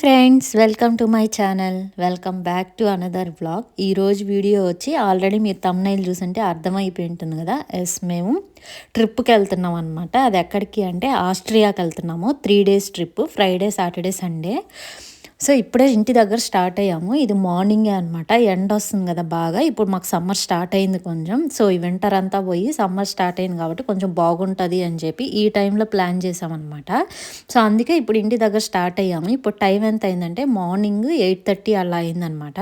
Friends welcome to my channel welcome back to another blog ఈరోజు video వచ్చి already మీరు thumbnail చూసుంటే అర్థమైపోయి ఉంటుంది కదా. ఎస్ మేము ట్రిప్కి వెళ్తున్నాం అనమాట అది ఎక్కడికి అంటే ఆస్ట్రియాకి వెళ్తున్నాము. Three days trip Friday Saturday Sunday so ఇప్పుడే ఇంటి దగ్గర స్టార్ట్ అయ్యాము. ఇది మార్నింగే అనమాట ఎండ వస్తుంది కదా బాగా. ఇప్పుడు మాకు సమ్మర్ స్టార్ట్ అయింది కొంచెం. సో ఈ వింటర్ అంతా పోయి సమ్మర్ స్టార్ట్ అయింది కాబట్టి కొంచెం బాగుంటుంది అని చెప్పి ఈ టైంలో ప్లాన్ చేసామన్నమాట సో అందుకే ఇప్పుడు ఇంటి దగ్గర స్టార్ట్ అయ్యాము. ఇప్పుడు టైం ఎంత అయిందంటే మార్నింగ్ ఎయిట్ థర్టీ అలా అయిందనమాట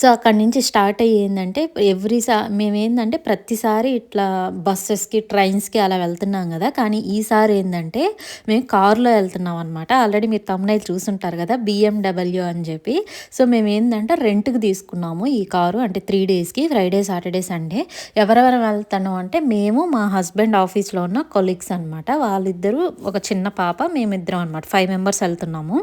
సో అక్కడి నుంచి స్టార్ట్ అయ్యి ఏంటంటే ఎవ్రీ సా మేమేందంటే ప్రతిసారి ఇట్లా బస్సెస్కి ట్రైన్స్కి అలా వెళ్తున్నాం కదా. కానీ ఈసారి ఏంటంటే మేము కారులో వెళ్తున్నాం అనమాట ఆల్రెడీ మీరు తమ్నైల్ చూసుంటారు కదా బిఎండబ్ల్యూ అని చెప్పి. సో మేము ఏంటంటే రెంట్కి తీసుకున్నాము ఈ కారు. అంటే త్రీ డేస్కి ఫ్రైడే సాటర్డే సండే. ఎవరెవరు వెళ్తున్నాం అంటే మేము మా హస్బెండ్ ఆఫీస్లో ఉన్న కొలీగ్స్ అనమాట వాళ్ళిద్దరూ ఒక చిన్న పాప మేమిద్దరం అనమాట ఫైవ్ మెంబర్స్ వెళ్తున్నాము.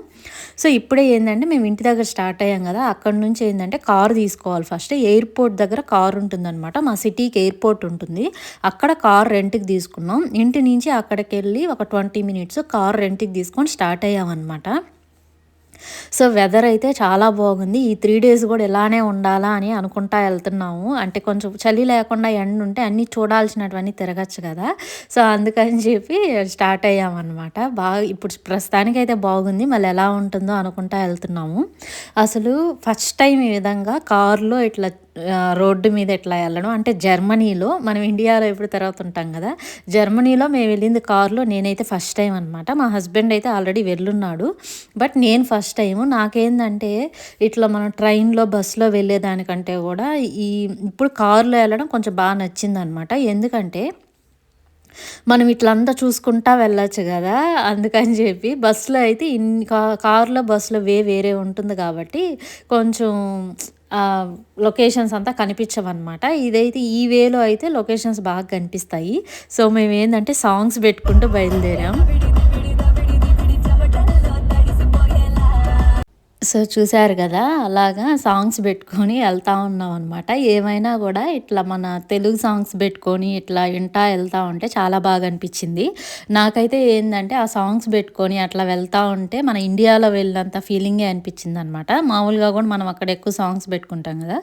సో ఇప్పుడే ఏంటంటే మేము ఇంటి దగ్గర స్టార్ట్ అయ్యాం కదా. అక్కడ నుంచి ఏంటంటే అంటే కారు తీసుకోవాలి ఫస్ట్. ఎయిర్పోర్ట్ దగ్గర కారు ఉంటుందన్నమాట. మా సిటీకి ఎయిర్పోర్ట్ ఉంటుంది. అక్కడ కార్ రెంట్కి తీసుకున్నాం. ఇంటి నుంచి అక్కడికి వెళ్ళి ఒక ట్వంటీ మినిట్స్ కార్ రెంట్కి తీసుకొని స్టార్ట్ అయ్యామన్నమాట. సో వెదర్ అయితే చాలా బాగుంది. ఈ త్రీ డేస్ కూడా ఇలానే ఉండాలా అని అనుకుంటా వెళ్తున్నాము. అంటే కొంచెం చలి లేకుండా ఎండ ఉంటే అన్నీ చూడాల్సినటువన్నీ తిరగచ్చు కదా. సో అందుకని చెప్పి స్టార్ట్ అయ్యామన్నమాట. బాగా ఇప్పుడు ప్రస్తుతానికి అయితే బాగుంది. మళ్ళీ ఎలా ఉంటుందో అనుకుంటా వెళ్తున్నాము. అసలు ఫస్ట్ టైం ఈ విధంగా కారులో ఇట్లా రోడ్డు మీద ఎట్లా వెళ్ళడం అంటే జర్మనీలో మనం ఇండియాలో ఎప్పుడు ఉంటాం కదా జర్మనీలో మేము వెళ్ళింది కారులో నేనైతే ఫస్ట్ టైం అనమాట మా హస్బెండ్ అయితే ఆల్రెడీ వెళ్ళున్నాడు. బట్ నేను ఫస్ట్ టైం. నాకేందంటే ఇట్లా మనం ట్రైన్లో బస్సులో వెళ్ళేదానికంటే కూడా ఈ ఇప్పుడు కారులో వెళ్ళడం కొంచెం బాగా నచ్చింది అనమాట ఎందుకంటే మనం ఇట్లంతా చూసుకుంటా వెళ్ళచ్చు కదా అందుకని చెప్పి బస్సులో అయితే ఇన్ని కారులో బస్సులో వే వేరే ఉంటుంది కాబట్టి కొంచెం లొకేషన్స్ అంతా కనిపించవన్నమాట. ఇదైతే ఈ వేలో అయితే లొకేషన్స్ బాగా కనిపిస్తాయి. సో మేము ఏంటంటే సాంగ్స్ పెట్టుకుంటూ బయలుదేరాం. సో చూశారు కదా అలాగా సాంగ్స్ పెట్టుకొని వెళ్తూ ఉన్నాం అనమాట ఏమైనా కూడా ఇట్లా మన తెలుగు సాంగ్స్ పెట్టుకొని ఇట్లా వింటా వెళ్తూ ఉంటే చాలా బాగా అనిపించింది. నాకైతే ఏంటంటే ఆ సాంగ్స్ పెట్టుకొని అట్లా వెళ్తూ ఉంటే మన ఇండియాలో వెళ్ళినంత ఫీలింగే అనిపించింది అనమాట మామూలుగా కూడా మనం అక్కడ ఎక్కువ సాంగ్స్ పెట్టుకుంటాం కదా.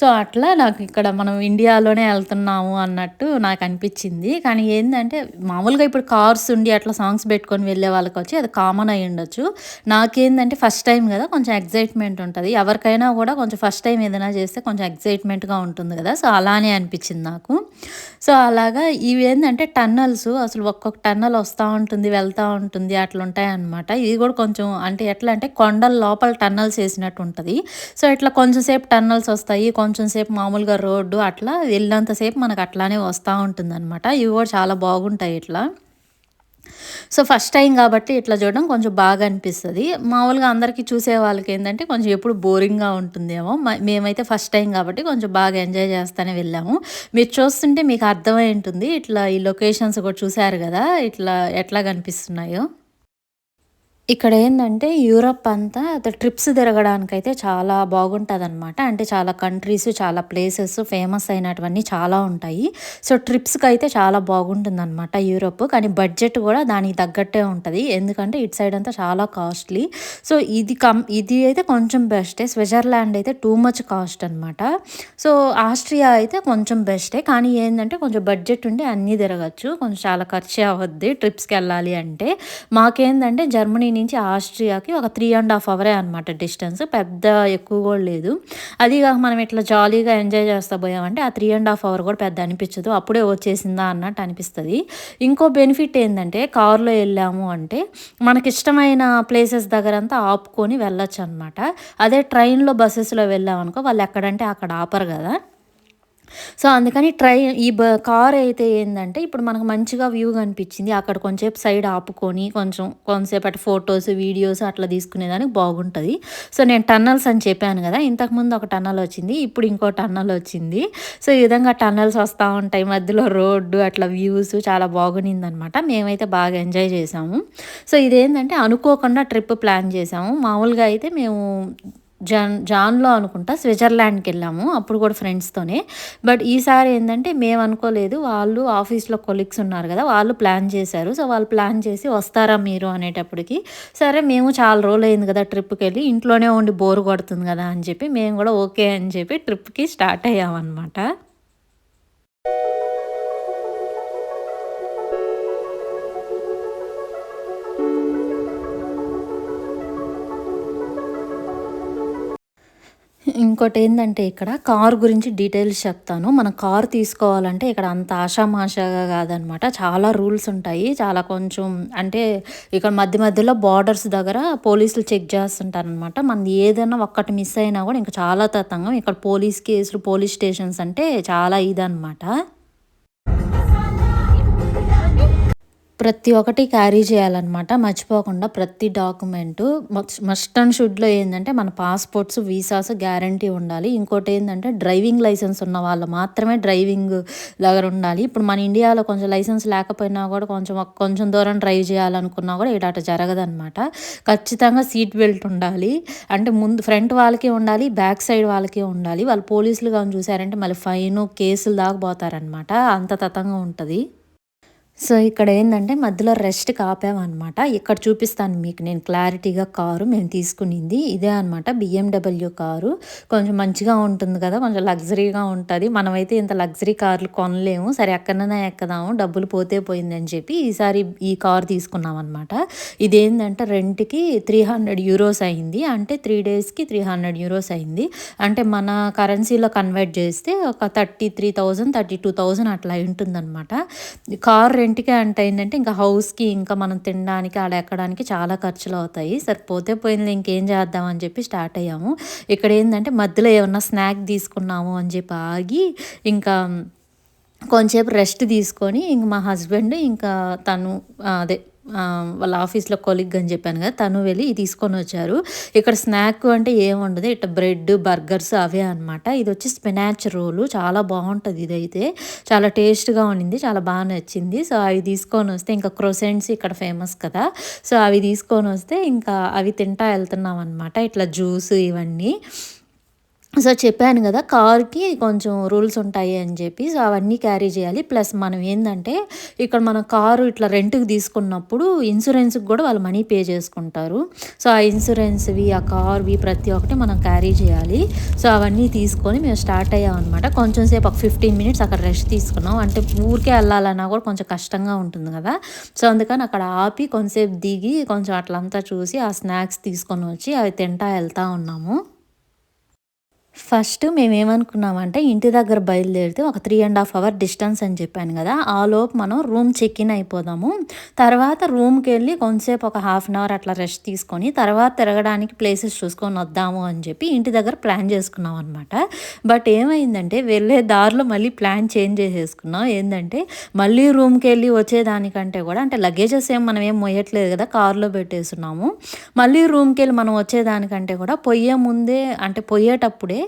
సో అట్లా నాకు ఇక్కడ మనం ఇండియాలోనే వెళ్తున్నాము అన్నట్టు నాకు అనిపించింది. కానీ ఏంటంటే మామూలుగా ఇప్పుడు కార్స్ ఉండి అట్లా సాంగ్స్ పెట్టుకొని వెళ్ళే వాళ్ళకి వచ్చి అది కామన్ అయ్యి ఉండొచ్చు నాకేందంటే ఫస్ట్ టైం కదా కొంచెం ఎగ్జైట్మెంట్ ఉంటుంది. ఎవరికైనా కూడా కొంచెం ఫస్ట్ టైం ఏదైనా చేస్తే కొంచెం ఎగ్జైట్మెంట్గా ఉంటుంది కదా. సో అలానే అనిపించింది నాకు. సో అలాగా ఇవి ఏంటంటే టన్నల్స్ అసలు ఒక్కొక్క టన్నల్ వస్తూ ఉంటుంది వెళ్తూ ఉంటుంది అట్లా ఉంటాయి అనమాట ఇది కూడా కొంచెం అంటే ఎట్లా అంటే కొండల లోపల టన్నల్స్ వేసినట్టు ఉంటుంది. సో ఇట్లా కొంచెం సేపు టన్నల్స్ వస్తాయి కొంచెం సేపు మామూలుగా రోడ్డు అట్లా వెళ్ళినంతసేపు మనకు అట్లానే వస్తూ ఉంటుంది అనమాట ఇవి కూడా చాలా బాగుంటాయి ఇట్లా. సో ఫస్ట్ టైం కాబట్టి ఇట్లా చూడడం కొంచెం బాగా అనిపిస్తుంది. మామూలుగా అందరికీ చూసే వాళ్ళకి ఏంటంటే కొంచెం ఎప్పుడు బోరింగ్గా ఉంటుందేమో. మేమైతే ఫస్ట్ టైం కాబట్టి కొంచెం బాగా ఎంజాయ్ చేస్తూనే వెళ్ళాము. మీరు చూస్తుంటే మీకు అర్థమై ఉంటుంది. ఇట్లా ఈ లొకేషన్స్ కూడా చూశారు కదా ఇట్లా ఎట్లా కనిపిస్తున్నాయో. ఇక్కడ ఏంటంటే యూరప్ అంతా ట్రిప్స్ తిరగడానికైతే చాలా బాగుంటుందన్నమాట. అంటే చాలా కంట్రీస్ చాలా ప్లేసెస్ ఫేమస్ అయినటువన్నీ చాలా ఉంటాయి. సో ట్రిప్స్కి అయితే చాలా బాగుంటుందన్నమాట యూరప్. కానీ బడ్జెట్ కూడా దానికి తగ్గట్టే ఉంటుంది. ఎందుకంటే ఇటు సైడ్ అంతా చాలా కాస్ట్లీ. సో ఇది కం ఇది అయితే కొంచెం బెస్టే. స్విట్జర్లాండ్ అయితే టూ మచ్ కాస్ట్ అనమాట సో ఆస్ట్రియా అయితే కొంచెం బెస్టే. కానీ ఏంటంటే కొంచెం బడ్జెట్ ఉండి అన్నీ తిరగచ్చు. కొంచెం చాలా ఖర్చు అవ్వద్ది ట్రిప్స్కి వెళ్ళాలి అంటే. మాకేందంటే జర్మనీ నుంచి ఆస్ట్రియాకి ఒక త్రీ అండ్ హాఫ్ అవరే అనమాట డిస్టెన్స్ పెద్ద ఎక్కువ కూడా లేదు. అది కాక మనం ఇట్లా జాలీగా ఎంజాయ్ చేస్తా పోయామంటే ఆ త్రీ అండ్ హాఫ్ అవర్ కూడా పెద్ద అనిపించదు. అప్పుడే వచ్చేసిందా అన్నట్టు అనిపిస్తుంది. ఇంకో బెనిఫిట్ ఏంటంటే కారులో వెళ్ళాము అంటే మనకి ఇష్టమైన ప్లేసెస్ దగ్గర అంతా ఆపుకొని వెళ్ళొచ్చు అనమాట అదే ట్రైన్లో బస్సెస్లో వెళ్ళామనుకో వాళ్ళు ఎక్కడంటే అక్కడ ఆపరు కదా. సో అందుకని ట్రై ఈ బ కార్ అయితే ఏంటంటే ఇప్పుడు మనకు మంచిగా వ్యూ కనిపించింది. అక్కడ కొంచెంసేపు సైడ్ ఆపుకొని కొంచెం కొంతసేపు అటు ఫొటోస్ వీడియోస్ అట్లా తీసుకునేదానికి బాగుంటుంది. సో నేను టన్నల్స్ అని చెప్పాను కదా ఇంతకుముందు ఒక టన్నల్ వచ్చింది ఇప్పుడు ఇంకో టన్నల్ వచ్చింది. సో ఈ విధంగా టన్నల్స్ వస్తూ ఉంటాయి మధ్యలో రోడ్డు అట్లా వ్యూస్ చాలా బాగునింది అనమాట మేమైతే బాగా ఎంజాయ్ చేసాము. సో ఇదేంటంటే అనుకోకుండా ట్రిప్ ప్లాన్ చేసాము. మామూలుగా అయితే మేము జాన్ జాన్లో అనుకుంటా స్విట్జర్లాండ్కి వెళ్ళాము అప్పుడు కూడా ఫ్రెండ్స్తోనే. బట్ ఈసారి ఏంటంటే మేము అనుకోలేదు వాళ్ళు ఆఫీస్లో కొలీగ్స్ ఉన్నారు కదా వాళ్ళు ప్లాన్ చేశారు. సో వాళ్ళు ప్లాన్ చేసి వస్తారా మీరు అనేటప్పటికి సరే మేము చాలా రోజులు అయింది కదా ట్రిప్కి వెళ్ళి ఇంట్లోనే ఉండి బోర్ కొడుతుంది కదా అని చెప్పి మేము కూడా ఓకే అని చెప్పి ట్రిప్కి స్టార్ట్ అయ్యామన్నమాట. ఇంకోటి ఏంటంటే ఇక్కడ కార్ గురించి డీటెయిల్స్ చెప్తాను. మనం కార్ తీసుకోవాలంటే ఇక్కడ అంత ఆషామాషాగా కాదనమాట. చాలా రూల్స్ ఉంటాయి. చాలా కొంచెం అంటే ఇక్కడ మధ్య మధ్యలో బార్డర్స్ దగ్గర పోలీసులు చెక్ చేస్తుంటారనమాట. మనం ఏదైనా ఒక్కటి మిస్ అయినా కూడా ఇంకా చాలా తతంగం. ఇక్కడ పోలీస్ కేసులు పోలీస్ స్టేషన్స్ అంటే చాలా ఇదనమాట. ప్రతి ఒక్కటి క్యారీ చేయాలన్నమాట. మర్చిపోకుండా ప్రతి డాక్యుమెంటు మస్ట్ అండ్ షుడ్లో ఏంటంటే మన పాస్పోర్ట్స్ వీసాస్ గ్యారంటీ ఉండాలి. ఇంకోటి ఏంటంటే డ్రైవింగ్ లైసెన్స్ ఉన్న వాళ్ళు మాత్రమే డ్రైవింగ్ దగ్గర ఉండాలి. ఇప్పుడు మన ఇండియాలో కొంచెం లైసెన్స్ లేకపోయినా కూడా కొంచెం కొంచెం దూరం డ్రైవ్ చేయాలనుకున్నా కూడా ఇటు జరగదనమాట ఖచ్చితంగా సీట్ బెల్ట్ ఉండాలి. అంటే ముందు ఫ్రంట్ వాళ్ళకే ఉండాలి బ్యాక్ సైడ్ వాళ్ళకే ఉండాలి. వాళ్ళు పోలీసులు కానీ చూసారంటే మళ్ళీ ఫైన్ కేసులు దాకా పోతారనమాట అంత తతంగా ఉంటుంది. సో ఇక్కడ ఏంటంటే మధ్యలో రెస్ట్ కాపామన్నమాట ఇక్కడ చూపిస్తాను మీకు. నేను క్లారిటీగా కారు మేము తీసుకునింది ఇదే అనమాట బిఎండబ్ల్యూ కారు. కొంచెం మంచిగా ఉంటుంది కదా కొంచెం లగ్జరీగా ఉంటుంది. మనమైతే ఇంత లగ్జరీ కార్లు కొనలేము. సరే ఎక్కడైనా ఎక్కదాము డబ్బులు పోతే పోయిందని చెప్పి ఈసారి ఈ కారు తీసుకున్నాం అనమాట ఇదేంటంటే రెంట్కి త్రీ హండ్రెడ్ యూరోస్ అయింది. అంటే త్రీ డేస్కి త్రీ హండ్రెడ్ యూరోస్ అయింది. అంటే మన కరెన్సీలో కన్వర్ట్ చేస్తే ఒక thirty three thousand thirty two thousand అట్లా ఉంటుందన్నమాట. కార్ రెంట్కి అంటే ఏంటంటే ఇంకా హౌస్కి ఇంకా మనం తినడానికి ఆడ ఎక్కడానికి చాలా ఖర్చులు అవుతాయి. సరిపోతే పోయింది ఇంకేం చేద్దాం అని చెప్పి స్టార్ట్ అయ్యాము. ఇక్కడ ఏంటంటే మధ్యలో ఏమన్నా స్నాక్ తీసుకున్నాము అని చెప్పి ఆగి ఇంకా కొంచెంసేపు రెస్ట్ తీసుకొని ఇంక మా హస్బెండ్ ఇంకా తను అదే వాళ్ళ ఆఫీస్లో కొలిగ్ అని చెప్పాను కదా తను వెళ్ళి తీసుకొని వచ్చారు. ఇక్కడ స్నాక్ అంటే ఏముండదు ఇట్లా బ్రెడ్ బర్గర్స్ అవే అనమాట ఇది వచ్చి స్పినాచ్ రోలు చాలా బాగుంటుంది ఇదైతే. చాలా టేస్ట్గా ఉండింది చాలా బాగా నచ్చింది. సో అవి తీసుకొని వస్తే ఇంకా క్రొసెంట్స్ ఇక్కడ ఫేమస్ కదా. సో అవి తీసుకొని వస్తే ఇంకా అవి తింటా వెళ్తున్నాం అనమాట ఇట్లా జ్యూస్ ఇవన్నీ. సో చెప్పాను కదా కార్కి కొంచెం రూల్స్ ఉంటాయి అని చెప్పి సో అవన్నీ క్యారీ చేయాలి. ప్లస్ మనం ఏంటంటే ఇక్కడ మన కారు ఇట్లా రెంట్కి తీసుకున్నప్పుడు ఇన్సూరెన్స్కి కూడా వాళ్ళు మనీ పే చేసుకుంటారు. సో ఆ ఇన్సూరెన్స్వి ఆ కార్వి ప్రతి ఒక్కటి మనం క్యారీ చేయాలి. సో అవన్నీ తీసుకొని మేము స్టార్ట్ అయ్యామన్నమాట. కొంచెం సేపు ఒక ఫిఫ్టీన్ మినిట్స్ అక్కడ రెస్ట్ తీసుకున్నాం. అంటే ఊరికే వెళ్ళాలన్నా కూడా కొంచెం కష్టంగా ఉంటుంది కదా. సో అందుకని అక్కడ ఆపి కొంచెంసేపు దిగి కొంచెం అట్లంతా చూసి ఆ స్నాక్స్ తీసుకొని వచ్చి అవి తింటా వెళ్తూ ఉన్నాము. ఫస్ట్ మేమేమనుకున్నామంటే ఇంటి దగ్గర బయలుదేరితే ఒక three and half hour distance అని చెప్పాను కదా ఆ లోపు మనం రూమ్ చెక్ ఇన్ అయిపోదాము. తర్వాత రూమ్కి వెళ్ళి కొంతసేపు ఒక హాఫ్ అన్ అవర్ అట్లా రెస్ట్ తీసుకొని తర్వాత తిరగడానికి ప్లేసెస్ చూసుకొని వద్దాము అని చెప్పి ఇంటి దగ్గర ప్లాన్ చేసుకున్నాం అనమాట బట్ ఏమైందంటే వెళ్ళే దారిలో మళ్ళీ ప్లాన్ చేంజ్ చేసేసుకున్నాం. ఏంటంటే మళ్ళీ రూమ్కి వెళ్ళి వచ్చేదానికంటే కూడా అంటే లగేజెస్ ఏం మనం ఏం మొయ్యట్లేదు కదా కార్లో పెట్టేస్తున్నాము మళ్ళీ రూమ్కి వెళ్ళి మనం వచ్చేదానికంటే కూడా పొయ్యే ముందే అంటే పొయ్యేటప్పుడే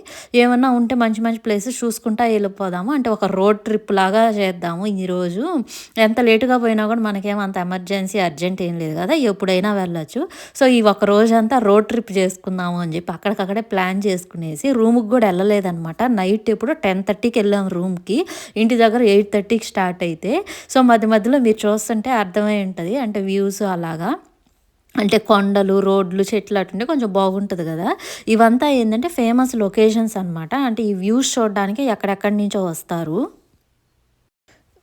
ఏమన్నా ఉంటే మంచి మంచి ప్లేసెస్ చూసుకుంటా వెళ్ళిపోదాము. అంటే ఒక రోడ్ ట్రిప్ లాగా చేద్దాము ఈరోజు ఎంత లేటుగా పోయినా కూడా మనకేం అంత ఎమర్జెన్సీ అర్జెంట్ ఏం లేదు కదా ఎప్పుడైనా వెళ్ళొచ్చు. సో ఈ ఒక రోజంతా రోడ్ ట్రిప్ చేసుకుందాము అని చెప్పి అక్కడికక్కడే ప్లాన్ చేసుకునేసి రూమ్కి కూడా వెళ్ళలేదనమాట నైట్ ఇప్పుడు టెన్ థర్టీకి వెళ్ళాం రూమ్కి ఇంటి దగ్గర ఎయిట్ థర్టీకి స్టార్ట్ అయితే. సో మధ్య మధ్యలో మీరు చూస్తుంటే అర్థమై ఉంటుంది. అంటే వ్యూస్ అలాగా. అంటే కొండలు రోడ్లు చెట్లు అటుంటే కొంచెం బాగుంటుంది కదా. ఇవంతా ఏంటంటే ఫేమస్ లొకేషన్స్ అనమాట అంటే ఈ వ్యూస్ చూడడానికి ఎక్కడెక్కడి నుంచో వస్తారు.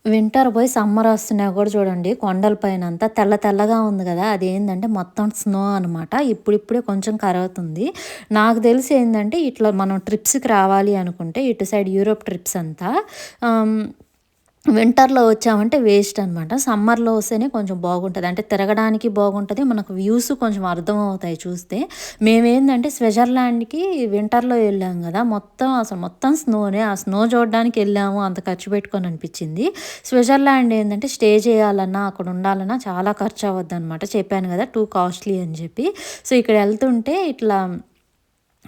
వింటర్ పోయి సమ్మర్ వస్తున్నా కూడా చూడండి కొండల పైన అంతా తెల్ల తెల్లగా ఉంది కదా. అది ఏంటంటే మొత్తం స్నో అనమాట ఇప్పుడిప్పుడే కొంచెం కరవుతుంది. నాకు తెలిసి ఏంటంటే ఇట్లా మనం ట్రిప్స్కి రావాలి అనుకుంటే ఇటు సైడ్ యూరోప్ ట్రిప్స్ అంతా వింటర్లో వచ్చామంటే వేస్ట్ అనమాట సమ్మర్లో వస్తేనే కొంచెం బాగుంటుంది. అంటే తిరగడానికి బాగుంటుంది. మనకు వ్యూస్ కొంచెం అర్థమవుతాయి చూస్తే. మేమేందంటే స్విట్జర్లాండ్కి వింటర్లో వెళ్ళాం కదా. మొత్తం అసలు మొత్తం స్నోనే. ఆ స్నో చూడడానికి వెళ్ళాము. అంత ఖర్చు పెట్టుకొని అనిపించింది. స్విట్జర్లాండ్ ఏంటంటే స్టే చేయాలన్నా అక్కడ ఉండాలన్నా చాలా ఖర్చు అవ్వద్దు అనమాట చెప్పాను కదా టూ కాస్ట్లీ అని చెప్పి. సో ఇక్కడ వెళ్తుంటే ఇట్లా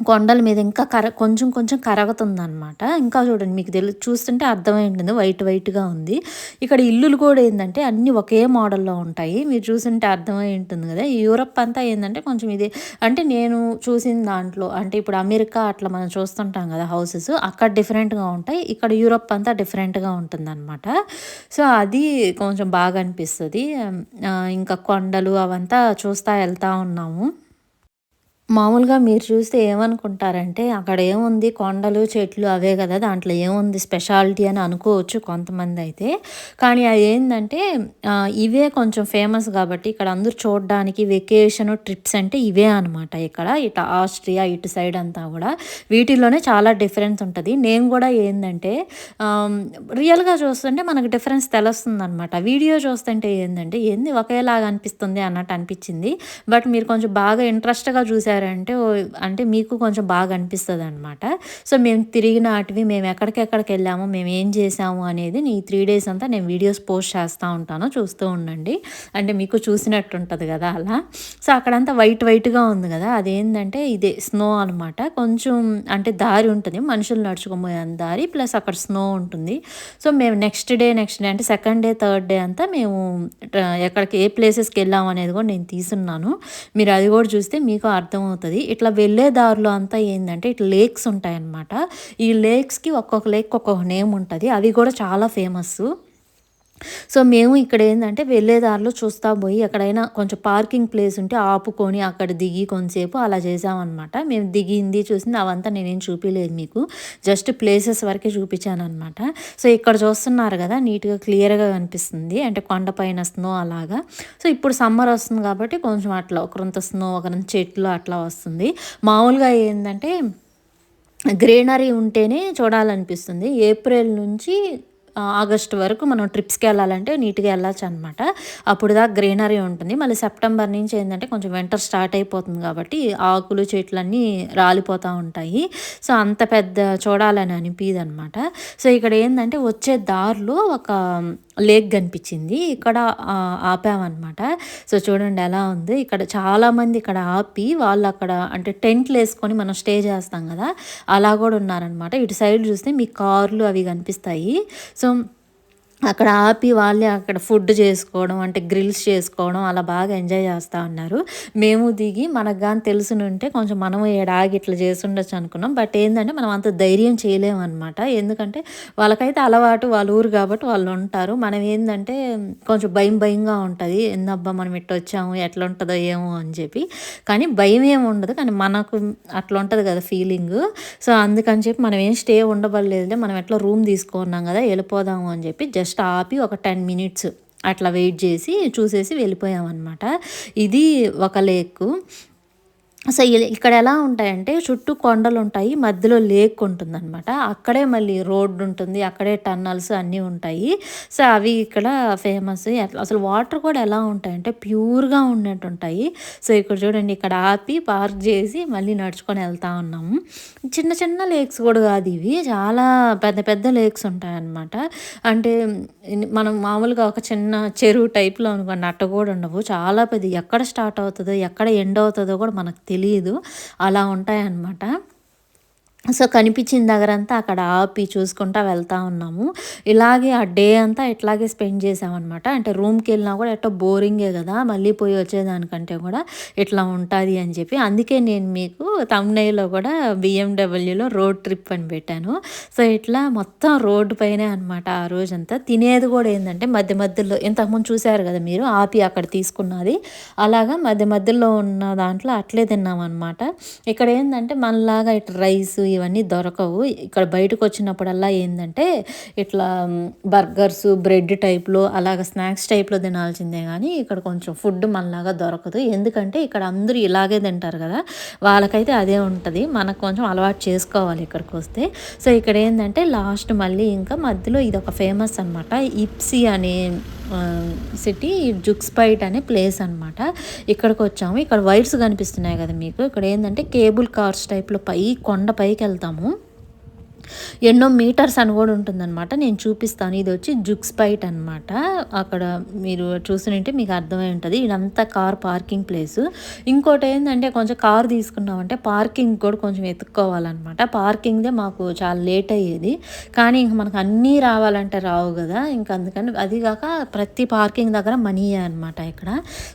కొండల మీద ఇంకా కర కొంచెం కొంచెం కరగతుందనమాట ఇంకా చూడండి మీకు తెలు చూస్తుంటే అర్థమై ఉంటుంది వైట్ వైట్గా ఉంది. ఇక్కడ ఇల్లులు కూడా ఏంటంటే అన్నీ ఒకే మోడల్లో ఉంటాయి. మీరు చూస్తుంటే అర్థమై ఉంటుంది కదా. యూరప్ అంతా ఏంటంటే కొంచెం ఇది అంటే నేను చూసిన దాంట్లో అంటే ఇప్పుడు అమెరికా అట్లా మనం చూస్తుంటాం కదా హౌసెస్ అక్కడ డిఫరెంట్గా ఉంటాయి. ఇక్కడ యూరప్ అంతా డిఫరెంట్గా ఉంటుంది అనమాట సో అది కొంచెం బాగా అనిపిస్తుంది. ఇంకా కొండలు అవంతా చూస్తూ వెళ్తూ ఉన్నాము. మామూలుగా మీరు చూస్తే ఏమనుకుంటారంటే అక్కడ ఏముంది? కొండలు చెట్లు అవే కదా దాంట్లో ఏముంది స్పెషాలిటీ అని అనుకోవచ్చు కొంతమంది అయితే. కానీ అది ఏంటంటే ఇవే కొంచెం ఫేమస్ కాబట్టి ఇక్కడ అందరూ చూడడానికి వెకేషన్ ట్రిప్స్ అంటే ఇవే అనమాట ఇక్కడ. ఇటు ఆస్ట్రియా ఇటు సైడ్ అంతా కూడా. వీటిల్లోనే చాలా డిఫరెన్స్ ఉంటుంది. నేను కూడా ఏంటంటే రియల్గా చూస్తుంటే మనకు డిఫరెన్స్ తెలుస్తుంది అనమాట వీడియో చూస్తుంటే ఏంటంటే ఏంది ఒకేలాగా అనిపిస్తుంది అన్నట్టు అనిపించింది. బట్ మీరు కొంచెం బాగా ఇంట్రెస్ట్గా చూసారు చేశారంటే అంటే మీకు కొంచెం బాగా అనిపిస్తుంది అనమాట సో మేము తిరిగిన అటువి మేము ఎక్కడికెక్కడికి వెళ్ళాము మేము ఏం చేసాము అనేది ఈ త్రీ డేస్ అంతా నేను వీడియోస్ పోస్ట్ చేస్తూ ఉంటాను చూస్తూ ఉండండి. అంటే మీకు చూసినట్టు ఉంటుంది కదా అలా. సో అక్కడంతా వైట్ వైట్గా ఉంది కదా అదేంటంటే ఇదే స్నో అనమాట కొంచెం అంటే దారి ఉంటుంది మనుషులు నడుచుకోబోయే దారి ప్లస్ అక్కడ స్నో ఉంటుంది. సో మేము నెక్స్ట్ డే నెక్స్ట్ డే అంటే సెకండ్ డే థర్డ్ డే అంతా మేము ఎక్కడికి ఏ ప్లేసెస్కి వెళ్ళాము అనేది కూడా నేను తీసున్నాను మీరు అది కూడా చూస్తే మీకు అర్థం అర్థమవుతుంది. ఇట్లా వెళ్ళే దారిలో అంతా ఏంటంటే ఇట్లా లేక్స్ ఉంటాయన్నమాట. ఈ లేక్స్కి ఒక్కొక్క లేక్ ఒక్కొక్క నేమ్ ఉంటుంది. అవి కూడా చాలా ఫేమస్ సో మేము ఇక్కడ ఏంటంటే వెళ్ళే దారిలో చూస్తా పోయి ఎక్కడైనా కొంచెం పార్కింగ్ ప్లేస్ ఉంటే ఆపుకొని అక్కడ దిగి కొంతసేపు అలా చేసామన్నమాట. మేము దిగింది చూసింది అవంతా నేనేం చూపించలేదు మీకు. జస్ట్ ప్లేసెస్ వరకే చూపించాను అనమాట సో ఇక్కడ చూస్తున్నారు కదా నీట్గా క్లియర్గా కనిపిస్తుంది. అంటే కొండపైన స్నో అలాగా. సో ఇప్పుడు సమ్మర్ వస్తుంది కాబట్టి కొంచెం అట్లా ఒకరంత స్నో ఒకరంత చెట్లు అట్లా వస్తుంది. మామూలుగా ఏంటంటే గ్రీనరీ ఉంటేనే చూడాలనిపిస్తుంది. ఏప్రిల్ నుంచి ఆగస్ట్ వరకు మనం ట్రిప్స్కి వెళ్ళాలంటే నీట్గా వెళ్ళచ్చు అనమాట అప్పుడు దాకా గ్రీనరీ ఉంటుంది. మళ్ళీ సెప్టెంబర్ నుంచి ఏంటంటే కొంచెం వింటర్ స్టార్ట్ అయిపోతుంది కాబట్టి ఆకులు చెట్లన్నీ రాలిపోతూ ఉంటాయి. సో అంత పెద్ద చూడాలని అనిపించదు అనమాట సో ఇక్కడ ఏంటంటే వచ్చే దారిలో ఒక లేక్ కనిపించింది. ఇక్కడ ఆపామన్నమాట. సో చూడండి ఎలా ఉంది. ఇక్కడ చాలామంది ఇక్కడ ఆపి వాళ్ళు అక్కడ అంటే టెంట్లు వేసుకొని మనం స్టే చేస్తాం కదా అలా కూడా ఉన్నారనమాట ఇటు సైడ్ చూస్తే మీ కార్లు అవి కనిపిస్తాయి. సో అక్కడ ఆపి వాళ్ళే అక్కడ ఫుడ్ చేసుకోవడం అంటే గ్రిల్స్ చేసుకోవడం అలా బాగా ఎంజాయ్ చేస్తూ ఉన్నారు మేము దిగి మనకు కానీ తెలుసునుంటే కొంచెం మనం ఆగి ఇట్లా చేసుండొచ్చు అనుకున్నాం. బట్ ఏంటంటే మనం అంత ధైర్యం చేయలేము అనమాట ఎందుకంటే వాళ్ళకైతే అలవాటు వాళ్ళ ఊరు కాబట్టి వాళ్ళు ఉంటారు. మనం ఏంటంటే కొంచెం భయం భయంగా ఉంటుంది. ఎందబ్బా మనం ఇట్లా వచ్చాము ఎట్లా ఉంటుందో ఏమో అని చెప్పి. కానీ భయం ఏమి ఉండదు. కానీ మనకు అట్లా ఉంటుంది కదా ఫీలింగ్ సో అందుకని చెప్పి మనం ఏం స్టే ఉండబడలేదు మనం ఎట్లా రూమ్ తీసుకున్నాం కదా వెళ్ళిపోదాము అని చెప్పి జస్ట్ జస్ట్ ఆపి ఒక టెన్ మినిట్స్ అట్లా వెయిట్ చేసి చూసేసి వెళ్ళిపోయామన్నమాట. ఇది ఒక లేక్. సో ఇక్కడ ఎలా ఉంటాయంటే చుట్టూ కొండలు ఉంటాయి మధ్యలో లేక్ ఉంటుందన్నమాట. అక్కడే మళ్ళీ రోడ్డు ఉంటుంది అక్కడే టన్నల్స్ అన్నీ ఉంటాయి. సో అవి ఇక్కడ ఫేమస్. అసలు వాటర్ కూడా ఎలా ఉంటాయంటే ప్యూర్గా ఉన్నట్టు ఉంటాయి సో ఇక్కడ చూడండి ఇక్కడ ఆపి పార్క్ చేసి మళ్ళీ నడుచుకొని వెళ్తా ఉన్నాము చిన్న చిన్న లేక్స్ కూడా కాదు ఇవి. చాలా పెద్ద పెద్ద లేక్స్ ఉంటాయన్నమాట. అంటే మనం మామూలుగా ఒక చిన్న చెరువు టైప్లో అనుకోండి అట్ట కూడా ఉండవు. చాలా పెద్ద ఎక్కడ స్టార్ట్ అవుతుందో ఎక్కడ ఎండ్ అవుతుందో కూడా మనకు తెలియదు తెలియదు అలా ఉంటాయన్నమాట. సో కనిపించిన దగ్గరంతా అక్కడ ఆపి చూసుకుంటా వెళ్తూ ఉన్నాము. ఇలాగే ఆ డే అంతా ఇట్లాగే స్పెండ్ చేసామన్నమాట. అంటే రూమ్కి వెళ్ళినా కూడా ఎట్టో బోరింగే కదా మళ్ళీ పోయి వచ్చేదానికంటే కూడా ఇట్లా ఉంటుంది అని చెప్పి. అందుకే నేను మీకు తమ్నైలో కూడా బిఎండబ్ల్యూలో రోడ్ ట్రిప్ అని పెట్టాను. సో ఇట్లా మొత్తం రోడ్డు పైనే అనమాట ఆ రోజంతా. తినేది కూడా ఏంటంటే మధ్య మధ్యలో ఇంతకుముందు చూశారు కదా మీరు ఆపి అక్కడ తీసుకున్నది. అలాగా మధ్య మధ్యలో ఉన్న దాంట్లో అట్లే తిన్నామన్నమాట. ఇక్కడ ఏంటంటే మనలాగా ఇటు రైస్ ఇవన్నీ దొరకవు. ఇక్కడ బయటకు వచ్చినప్పుడల్లా ఏంటంటే ఇట్లా బర్గర్స్ బ్రెడ్ టైప్లో అలాగ స్నాక్స్ టైప్లో తినాల్సిందే కానీ ఇక్కడ కొంచెం ఫుడ్ మనలాగా దొరకదు. ఎందుకంటే ఇక్కడ అందరూ ఇలాగే తింటారు కదా వాళ్ళకైతే అదే ఉంటుంది. మనకు కొంచెం అలవాటు చేసుకోవాలి ఇక్కడికి వస్తే. సో ఇక్కడ ఏంటంటే లాస్ట్ మళ్ళీ ఇంకా మధ్యలో ఇది ఒక ఫేమస్ అనమాట ఇప్సీ అనే సిటీ జుక్స్పైట్ అనే ప్లేస్ అనమాట ఇక్కడికి వచ్చాము. ఇక్కడ వైర్స్ కనిపిస్తున్నాయి కదా మీకు. ఇక్కడ ఏంటంటే కేబుల్ కార్స్ టైప్లో పై కొండ పైకి వెళ్తాము ఎన్నో మీటర్స్ అని కూడా ఉంటుందన్నమాట. నేను చూపిస్తాను. ఇది వచ్చి జుక్స్ బైట్ అనమాట అక్కడ మీరు చూసినంటే మీకు అర్థమై ఉంటుంది. ఇదంతా కార్ పార్కింగ్ ప్లేస్. ఇంకోటి ఏంటంటే కొంచెం కార్ తీసుకున్నామంటే పార్కింగ్ కూడా కొంచెం ఎత్తుక్కోవాలన్నమాట. పార్కింగ్దే మాకు చాలా లేట్ అయ్యేది. కానీ ఇంక మనకు అన్నీ రావాలంటే రావు కదా. ఇంకా అందుకని అది కాక ప్రతి పార్కింగ్ దగ్గర మనీయే అనమాట ఇక్కడ.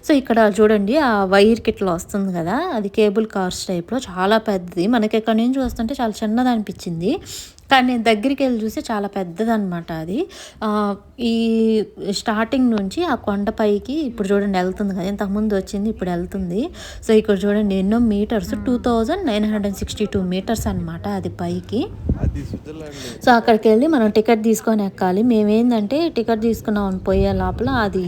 సో ఇక్కడ చూడండి ఆ వైర్కి ఇట్లా వస్తుంది కదా. అది కేబుల్ కార్స్ టైప్లో. చాలా పెద్దది. మనకి ఎక్కడి నుంచి వస్తుంటే చాలా చిన్నది అనిపించింది. కానీ నేను దగ్గరికి వెళ్ళి చూస్తే చాలా పెద్దదనమాట అది. ఈ స్టార్టింగ్ నుంచి ఆ కొండపైకి ఇప్పుడు చూడండి వెళ్తుంది కదా ఇంతకుముందు వచ్చింది ఇప్పుడు వెళ్తుంది. సో ఇక్కడ చూడండి ఎన్నో metres two thousand nine hundred sixty two metres అనమాట అది పైకి. సో అక్కడికి వెళ్ళి మనం టికెట్ తీసుకొని ఎక్కాలి. మేమేందంటే టికెట్ తీసుకున్నాం పోయే లోపల అది